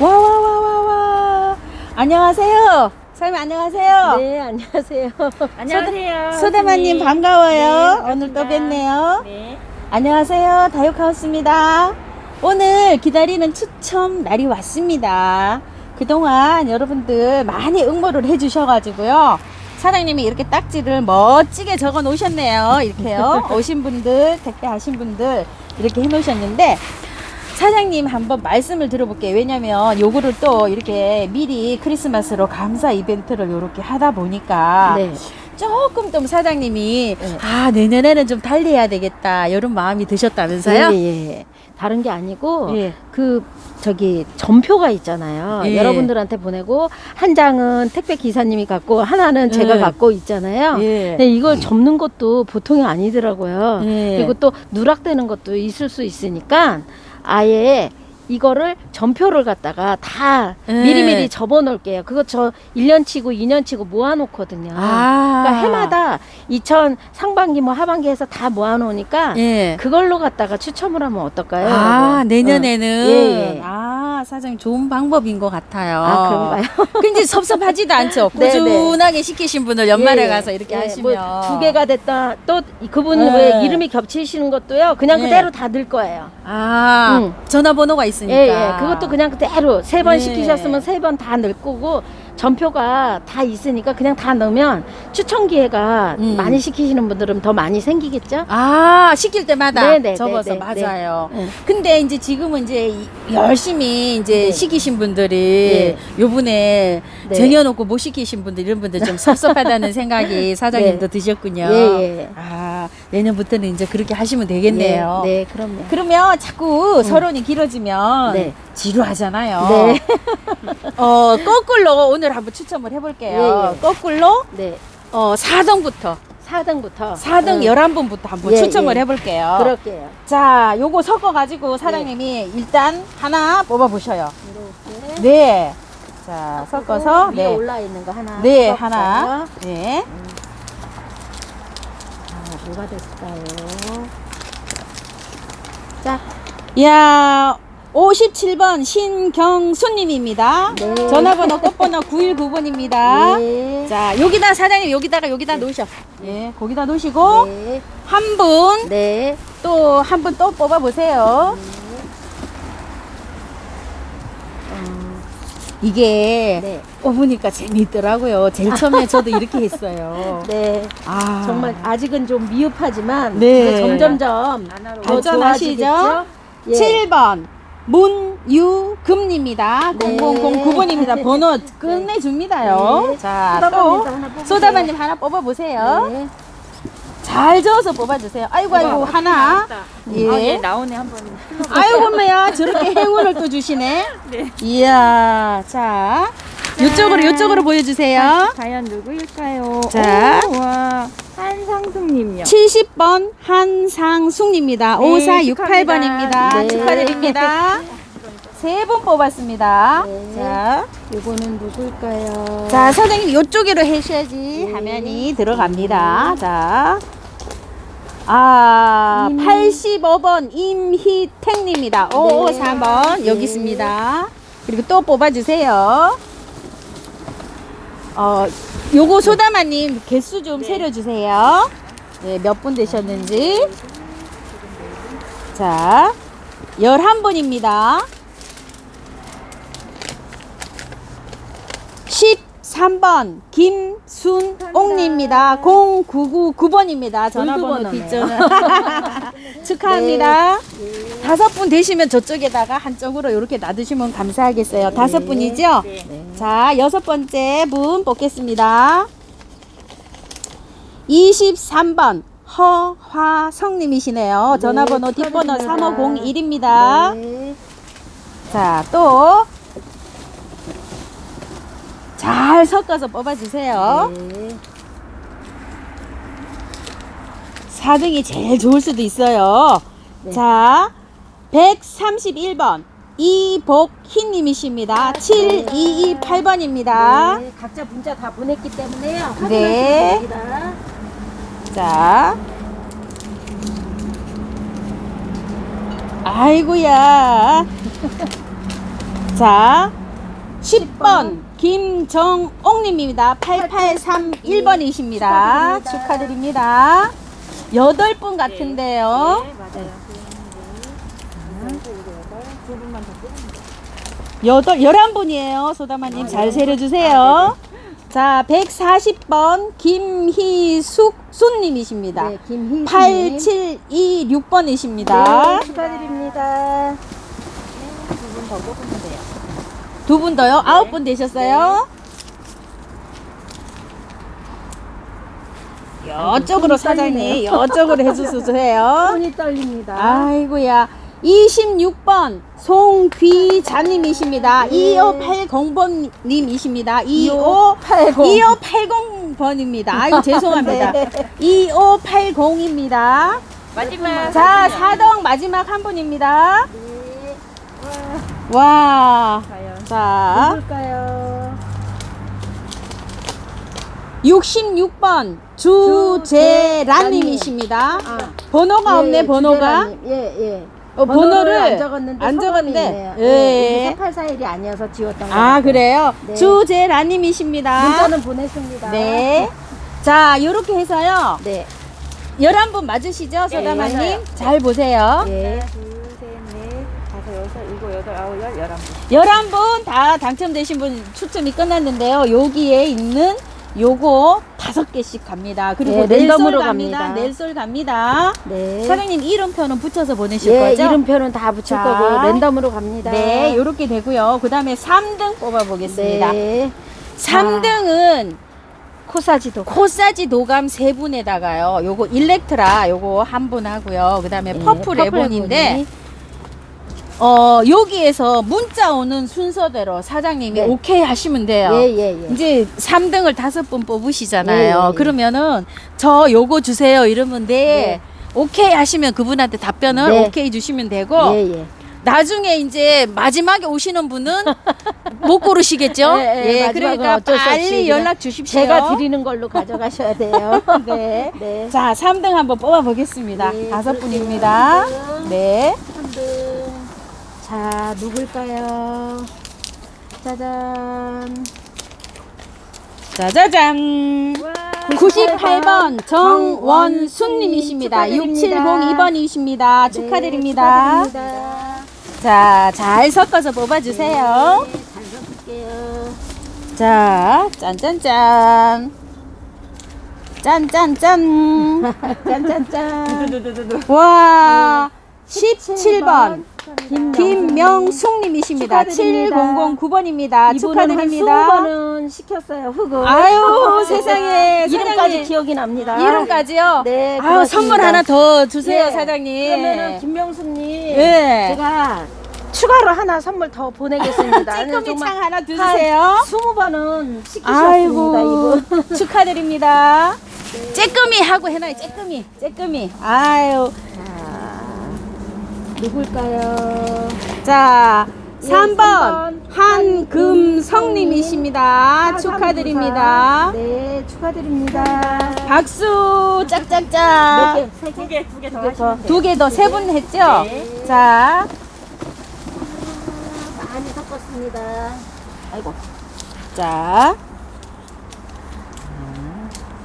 와, 와, 와, 와, 와. 안녕하세요. 사장님, 안녕하세요. 네, 안녕하세요. 안녕하세요. 선생님. 반가워요. 네, 오늘 또. 뵙네요. 네. 안녕하세요. 다육하우스입니다. 오늘 기다리는 추첨 날이 왔습니다. 그동안 여러분들 많이 응모를 해주셔가지고요. 사장님이 이렇게 딱지를 멋지게 적어 놓으셨네요. 이렇게요. 오신 분들, 택배하신 분들 이렇게 해 놓으셨는데 사장님 한번 말씀을 들어볼게요. 왜냐면 요거를 또 이렇게 미리 크리스마스로 감사 이벤트를 이렇게 하다 보니까 네. 조금 좀 사장님이 네. 아 내년에는 좀 달리해야 되겠다 이런 마음이 드셨다면서요? 예, 예. 다른 게 아니고 예. 그 저기 전표가 있잖아요. 예. 여러분들한테 보내고 한 장은 택배 기사님이 갖고 하나는 제가 예. 갖고 있잖아요. 예. 근데 이걸 접는 것도 보통이 아니더라고요. 예. 그리고 또 누락되는 것도 있을 수 있으니까 아예 이거를 전표를 갖다가 다 예. 미리미리 접어 놓을게요. 그거 저 1년 치고 2년 치고 모아 놓거든요. 아. 그러니까 해마다 2000 상반기 뭐 하반기 해서 다 모아 놓으니까 예. 그걸로 갖다가 추첨을 하면 어떨까요? 아 여러분? 내년에는 어. 예, 예. 아 사장님 좋은 방법인 것 같아요. 아, 그런가요? 근데 섭섭하지도 않죠. 네, 네. 꾸준하게 시키신 분을 연말에 예, 예. 가서 이렇게 예, 하시면 뭐두 개가 됐다. 또 그분 예. 왜 이름이 겹치시는 것도요. 그냥 예. 그대로 다 들 거예요. 아 응. 전화번호가 있으니까 예, 예. 그것도 그냥 그대로 세번 예. 시키셨으면 세 번다 넣을 거고 전표가 다 있으니까 그냥 다 넣으면 추천 기회가 음. 많이 시키시는 분들은 더 많이 생기겠죠? 아 시킬 때마다 네, 네, 접어서 네, 네, 맞아요. 네. 근데 이제 지금은 이제 이- 열심히 이제 네. 시키신 분들이 요분에 네. 쟁여놓고 못 시키신 분들 이런 분들 좀 섭섭하다는 생각이 사장님도 드셨군요. 예, 예. 아 내년부터는 이제 그렇게 하시면 되겠네요. 네, 네, 그럼요. 그러면 자꾸 서론이 길어지면 네. 지루하잖아요. 네. 어 거꾸로 오늘 한번 추첨을 해볼게요. 예, 예. 거꾸로 네. 어 4등부터 4등부터 4등 11분부터 한번 예, 추첨을 예. 해볼게요. 그럴게요. 자, 요거 섞어가지고 사장님이 일단 하나 뽑아보셔요. 이렇게 네. 자, 섞어서, 위에 네. 올라 있는 거 하나. 네, 섞어서. 하나. 네. 아, 뭐가 됐을까요? 자, 이야, 57번 신경수님입니다. 네. 전화번호 끝번호 919번입니다. 네. 자, 여기다, 사장님, 여기다가, 여기다 놓으셔. 예, 거기다 놓으시고, 네. 한 분, 네. 또, 한 분 또 뽑아 보세요. 이게, 네. 뽑으니까 재미있더라고요. 제일 처음에 저도 이렇게 했어요. 네. 아, 정말 아직은 좀 미흡하지만 네. 점점점? 좋아지겠죠? 예. 7번 문유금입니다. 네. 0009번입니다. 번호 끝내줍니다요. 네. 자, 또 하나 뽑으세요. 소다바님 하나 뽑아보세요. 네. 잘 저어서 뽑아주세요. 아이고 아이고 하나. 예. 아, 예, 나오네 한번. 아이고 엄마야 저렇게 행운을 또 주시네. 네. 이야 자 이쪽으로 이쪽으로 보여주세요. 과연 누구일까요? 자. 오, 와, 한상숙님요. 70번 한상숙입니다. 네, 5468번입니다. 네. 축하드립니다. 세 분 뽑았습니다. 네. 자, 요거는 누굴까요? 자, 선생님 이쪽으로 해셔야지 화면이 들어갑니다. 자. 아, 임- 85번 임희택님입니다. 553번 여기 네. 있습니다. 그리고 또 뽑아주세요. 어, 요거 소다마님 개수 좀 세려주세요. 네, 몇 분 되셨는지. 자, 11분입니다. 13번 김순옥님입니다. 0999번입니다. 전화번호. 뒷전화. 축하합니다. 다섯 분 되시면 저쪽에다가 한쪽으로 이렇게 놔두시면 감사하겠어요. 다섯 분이죠? 네. 자, 여섯 번째 분 뽑겠습니다. 23번 허화성님이시네요. 네, 전화번호 뒷번호 축하드립니다. 3501입니다. 네. 자, 또. 잘 섞어서 뽑아주세요. 네. 4등이 제일 좋을 수도 있어요. 네. 자, 131번. 이복희님이십니다. 7228번입니다. 네, 각자 문자 다 보냈기 때문에요. 네. 자. 아이고야. 자, 10번 김정옥님입니다. 8831번이십니다. 축하드립니다. 여덟 분 같은데요. 여덟, 열한 분이에요. 소다마님 잘 세려주세요. 자, 140번 김희숙 순님이십니다. 네, 김희수 8726번이십니다. 축하드립니다. 두분 더요? 아홉 분 되셨어요? 여쪽으로 사장님, 여쪽으로 해주세요. 손이 떨립니다. 아이고야. 26번 송귀자님이십니다. 2580번님이십니다. 2580 2580번입니다. 아이고 죄송합니다. 2580입니다. 마지막. 자, 4등 마지막 한 분입니다. 와. 자, 누굴까요? 66번 주재란님이십니다. 아, 번호가 없네, 예, 번호가. 주재라님. 예, 예. 어, 번호를 안 적었는데 안 적었는데. 있네요. 예. 예. 4841이 아니어서 지웠던 거. 아, 그래요? 네. 주재란님이십니다. 문자는 보냈습니다. 네. 자, 요렇게 해서요. 네. 11분 맞으시죠, 서다마님? 맞아요. 잘 보세요. 예. 여덟, 아홉, 열, 열한 분. 11분 다 당첨되신 분 추첨이 끝났는데요. 여기에 있는 요거 다섯 개씩 갑니다. 그리고 네, 랜덤으로 갑니다. 갑니다. 넬솔 갑니다. 네. 사장님 이름표는 붙여서 보내실 예, 거죠? 이름표는 다 붙일 자. 거고 랜덤으로 갑니다. 네, 요렇게 되고요. 그 다음에 3등 뽑아 보겠습니다. 네. 3등은 코사지도. 코사지 도감 세 분에다가요. 요거 일렉트라 요거 한 분 하고요. 그 다음에 예, 퍼플 레본인데 어, 여기에서 문자 오는 순서대로 사장님이 네. 오케이 하시면 돼요. 예, 예, 예. 이제 3등을 다섯 분 뽑으시잖아요. 예, 예, 예. 그러면은 저 요거 주세요 이러면 돼. 오케이 하시면 그분한테 답변을 네. 오케이 주시면 되고 예, 예. 나중에 이제 마지막에 오시는 분은 못 고르시겠죠? 예, 예, 마지막은 그러니까 어쩔 수 없이 빨리 그냥 연락 주십시오. 제가 드리는 걸로 가져가셔야 돼요. 네. 네. 자, 3등 한번 뽑아 보겠습니다. 네, 다섯. 분입니다. 삼등. 네. 3등. 자, 누굴까요? 짜잔. 짜자잔. 98번 정원순님이십니다. 축하드립니다. 6702번이십니다. 네, 축하드립니다. 축하드립니다. 자, 잘 섞어서 뽑아주세요. 네, 잘 섞을게요. 자, 짠짠짠. 짠짠짠. 짠짠짠. 와, 17번. 김명숙. 김명숙님이십니다. 축하드립니다. 7009번입니다. 이분은 축하드립니다. 한 20번은 시켰어요, 흑을. 아유, 세상에. 이름까지 사장님. 기억이 납니다. 이름까지요? 네, 아유, 그렇습니다. 선물 하나 더 주세요, 예. 사장님. 그러면은 김명숙님 예. 제가 추가로 하나 선물 더 보내겠습니다. 찌꺼미 창 하나 드세요. 20번은 시키셨습니다, 아이고, 이분. 축하드립니다. 쬐끔이 하고 해놔요, 쬐끔이. 쬐끔이. 아유. 자, 누굴까요? 자, 예, 3번 삼번 한금성님이십니다. 축하드립니다. 네, 축하드립니다. 박수 짝짝짝. 두 개, 두개더두개 더. 하시면 돼요. 두 개 더 세 분 했죠? 네. 자, 많이 섞었습니다. 아이고. 자.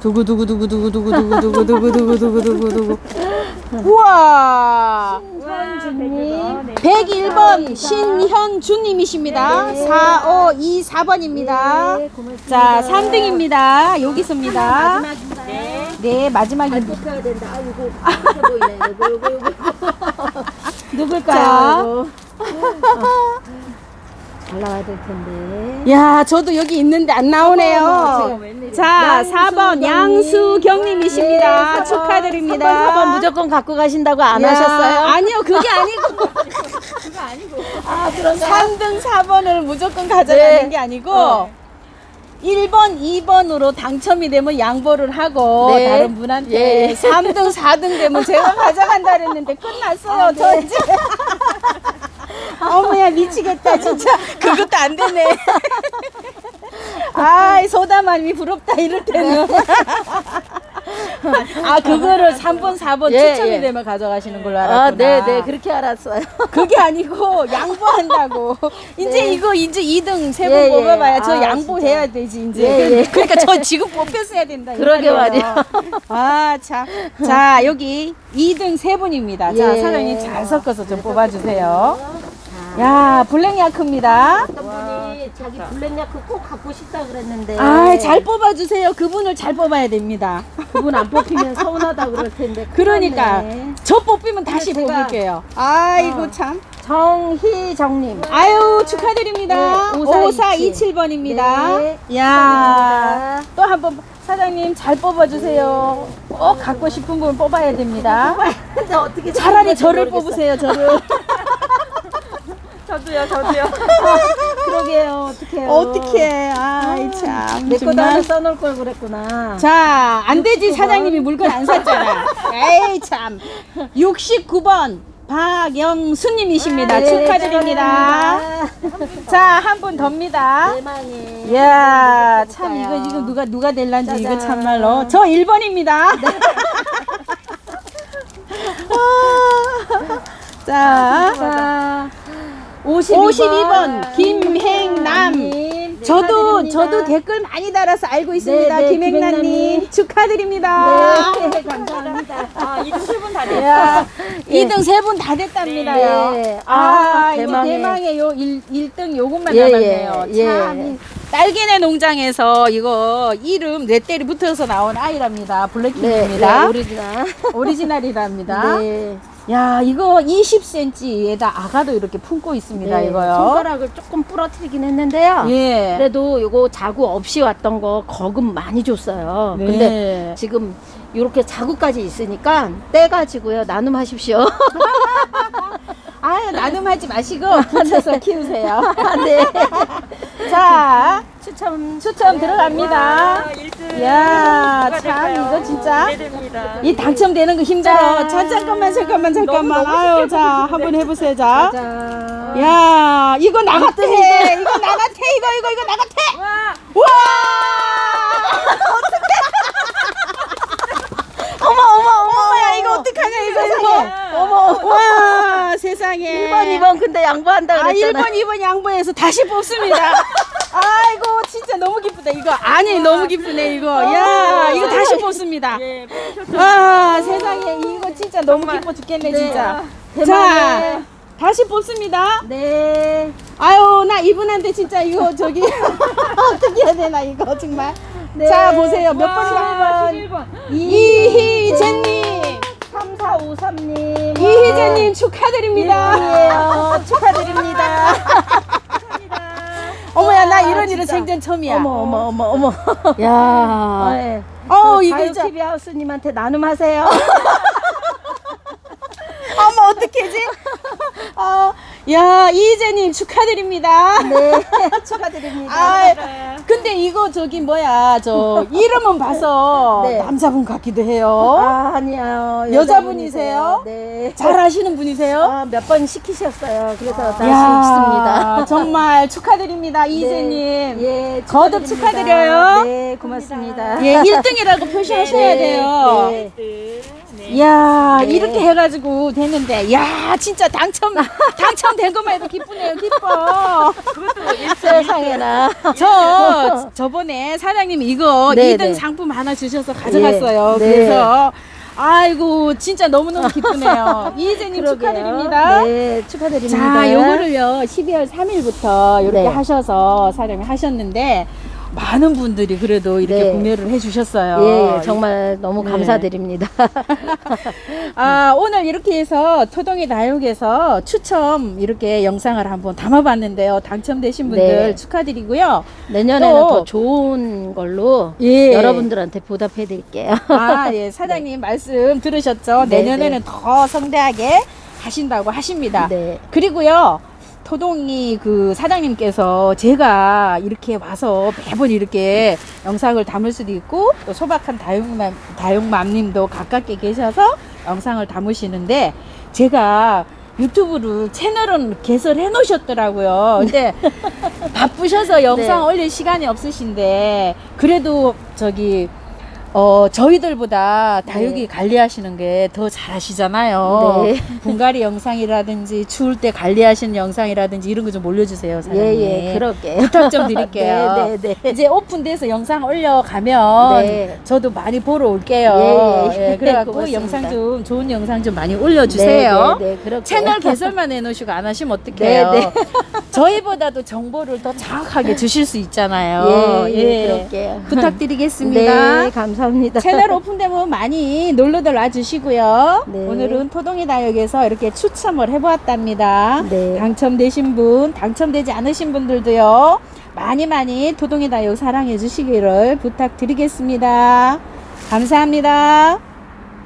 두구 두구 두구 두구 두구 두구 두구 두구 두구 두구 두구. 우와! 현주님. 101번 신현주님이십니다. 네. 4524번입니다. 네, 고맙습니다. 자, 3등입니다. 여기 있습니다. 마지막인가요? 네. 네, 마지막이 잘 뽑혀야 된다. 아이고, 이렇게 보이네. 요거, 요거, 요거. 누굴까요? 자. 이거? 잘 나와야 될 텐데. 야, 저도 여기 있는데 안 나오네요. 웬일이야. 자, 양수경님. 4번 양수경님이십니다. 네, 축하드립니다. 3번, 4번 무조건 갖고 가신다고 안 야, 하셨어요? 아니요, 그게 아니고. 그거 아니고. 아, 그런가? 3등, 4번을 무조건 가져가는 네. 게 아니고 어. 1번, 2번으로 당첨이 되면 양보를 하고 네. 다른 분한테 예. 3등, 4등 되면 제가 가져간다 그랬는데 끝났어요. 아, 저 네. 이제 어머야 미치겠다 진짜 그것도 안 되네. 아이 소다맘이 부럽다 이럴 때는 아 그거를 3번 4번 예, 추첨이 예. 되면 가져가시는 걸로 알았구나. 아, 네, 네, 그렇게 알았어요. 그게 아니고 양보한다고. 이제 네. 이거 이제 2등 세번 예, 예. 뽑아봐야 저 아, 양보해야 되지 이제. 예, 예. 그러니까 저 지금 뽑혔어야 된다. 이 그러게 말이에요. 아 참. 자 여기 2등 세 분입니다. 자 예. 사장님 잘 섞어서 좀 뽑아주세요. 야 블랙야크입니다. 어떤 분이 자기 블랙야크 꼭 갖고 싶다 그랬는데. 아 잘 뽑아주세요. 그분을 잘 뽑아야 됩니다. 그분 안 뽑히면 서운하다 그럴 텐데. 큰일 그러니까 났네. 저 뽑히면 다시 제가- 뽑을게요. 아이고 어. 참. 정희정님. 아유 축하드립니다. 네, 5427 번입니다. 네, 야, 또한 번 사장님 잘 뽑아주세요. 꼭 갖고 싶은 분 뽑아야 됩니다. 근데 어떻게 차라리 저를 모르겠어요. 뽑으세요. 저를. 저도요, 저도요. 그러게요. 어떡해요. 어떻게? 아이 참. 내 정말. 하나 써놓을 걸 그랬구나. 자, 안 되지. 사장님이 물건 안 샀잖아. 에이, 참. 69번. 박영수님이십니다. 네, 축하드립니다. 자, 한 분 더입니다. 대망의. 이야, 참, 이거? 이거 누가, 누가 될란지, 이거 짜잔. 참말로. 저 1번입니다. 자, 자, 52번, 김행남. 님. 저도, 네, 축하드립니다. 저도 댓글 많이 달아서 알고 있습니다. 네, 네, 김행남님. 김행남님. 축하드립니다. 네, 감사합니다. 아, 이세분다 됐다. 야, 예. 2등 세 분 다 됐답니다요. 네. 아, 아, 이제 대망의. 대망의 요 1, 일등 요것만 예, 남았네요. 예, 참. 예. 이 딸기네 농장에서 이거 이름 넷대리 붙어서 나온 아이랍니다. 네, 블랙킹입니다. 네, 오리지널. 오리지널이랍니다. 네. 야, 이거 20cm에다 아가도 이렇게 품고 있습니다. 네, 이거요. 손가락을 조금 부러뜨리긴 했는데요. 예. 그래도 요거 자구 없이 왔던 거 거금 많이 줬어요. 네. 근데 지금 이렇게 자구까지 있으니까 떼가지고요 나눔하십시오. 아유, 나눔하지 마시고 붙여서 키우세요. 네. 자, 추첨 추첨 들어갑니다. 와, 1등. 야, 참? 이거 진짜. 이 당첨되는 거 힘들어. 짠. 자, 잠깐만, 잠깐만, 잠깐만. 아유, 자, 한번 해보세요. 자. 자. 야, 이거 나갔대. 이거 나갔대. 이거, 이거, 이거 나갔대. 와, 와! 어머, 어머, 어머, 야, 이거 어떡하냐, 이거, 이거. 어머, 와, 세상에. 1번, 2번 근데 양보한다 아, 그랬잖아. 1번, 2번 양보해서 다시 뽑습니다. 아이고, 진짜 너무 기쁘다. 이거, 아니, 너무 기쁘네, 이거. 야, 이거 다시 뽑습니다. 예, 뽑으셨죠? 아, 세상에, 이거 진짜 너무 기뻐 죽겠네, 네. 진짜. 자, 대망의. 다시 뽑습니다. 네. 아유, 나 이분한테 진짜 이거 저기 어떻게 해야 되나 이거 정말. 네. 자, 보세요. 몇 와, 번이야? 11번. 이희재님. 3453님. 이희재님 축하드립니다. 축하드립니다. 어머야, 나 이런 아, 일은 진짜. 생전 처음이야. 어머, 어머, 어머, 어머. 야. 네. 어, 그 이거 자유 진짜. TV 하우스님한테 나눔하세요. 어머, 어떡하지? 어, 야, 이희재님 축하드립니다. 네. 축하드립니다. 아, 근데 이거 저기 뭐야, 저 이름은 봐서 네. 남자분 같기도 해요. 아, 아니요. 여자분이세요? 네. 잘 하시는 분이세요? 아, 몇 번 시키셨어요. 그래서 다시 야, 있습니다. 정말 축하드립니다, 이재님. 네. 예, 거듭 축하드립니다. 축하드려요. 네, 고맙습니다. 예, 1등이라고 표시하셔야 네, 돼요. 네. 1등. 네. 이야, 네. 이렇게 해가지고 됐는데, 야, 진짜 당첨, 당첨된 것만 해도 기쁘네요, 기뻐. 그것도 1등. 세상에나. 저, 저번에 사장님이 이거 네, 2등 네. 상품 하나 주셔서 가져갔어요. 예, 네. 그래서, 아이고, 진짜 너무너무 기쁘네요. 이재님 그러게요. 축하드립니다. 네, 축하드립니다. 자, 요거를요, 12월 3일부터 이렇게 네. 하셔서 사람이 하셨는데, 많은 분들이 그래도 이렇게 네. 구매를 해주셨어요. 예, 예, 정말 너무 네. 감사드립니다. 아, 오늘 이렇게 해서 토동이 다육에서 추첨 이렇게 영상을 한번 담아봤는데요. 당첨되신 분들 네. 축하드리고요. 내년에는 또- 더 좋은 걸로 예. 여러분들한테 보답해 드릴게요. 아, 예, 사장님 말씀 들으셨죠? 네, 내년에는 더 성대하게 하신다고 하십니다. 네. 그리고요. 토동이 그 사장님께서 제가 이렇게 와서 매번 이렇게 영상을 담을 수도 있고 또 소박한 다육맘, 다육맘님도 가깝게 계셔서 영상을 담으시는데 제가 유튜브를 채널은 개설해 놓으셨더라고요. 근데 바쁘셔서 영상 네. 올릴 시간이 없으신데 그래도 저기 어, 저희들보다 다육이 네. 관리하시는 게 더 잘하시잖아요. 네. 분갈이 영상이라든지 추울 때 관리하시는 영상이라든지 이런 거 좀 올려주세요, 사장님. 예 예 그럴게요. 부탁 좀 드릴게요. 네 네 네. 이제 오픈돼서 영상 올려가면 네. 저도 많이 보러 올게요. 예, 예. 예, 그래갖고 고맙습니다. 영상 좀 좋은 영상 좀 많이 올려주세요. 네, 네, 네, 그럴게요. 채널 개설만 해놓으시고 안 하시면 어떡해요. 네, 네. 저희보다도 정보를 더 정확하게 주실 수 있잖아요. 예, 예, 그럴게요. 부탁드리겠습니다. 네 감사합니다. 채널 오픈되면 많이 놀러들 와주시고요. 네. 오늘은 토동이 다육에서 이렇게 추첨을 해보았답니다. 네. 당첨되신 분, 당첨되지 않으신 분들도요. 많이 많이 토동이 다육 사랑해 주시기를 부탁드리겠습니다. 감사합니다.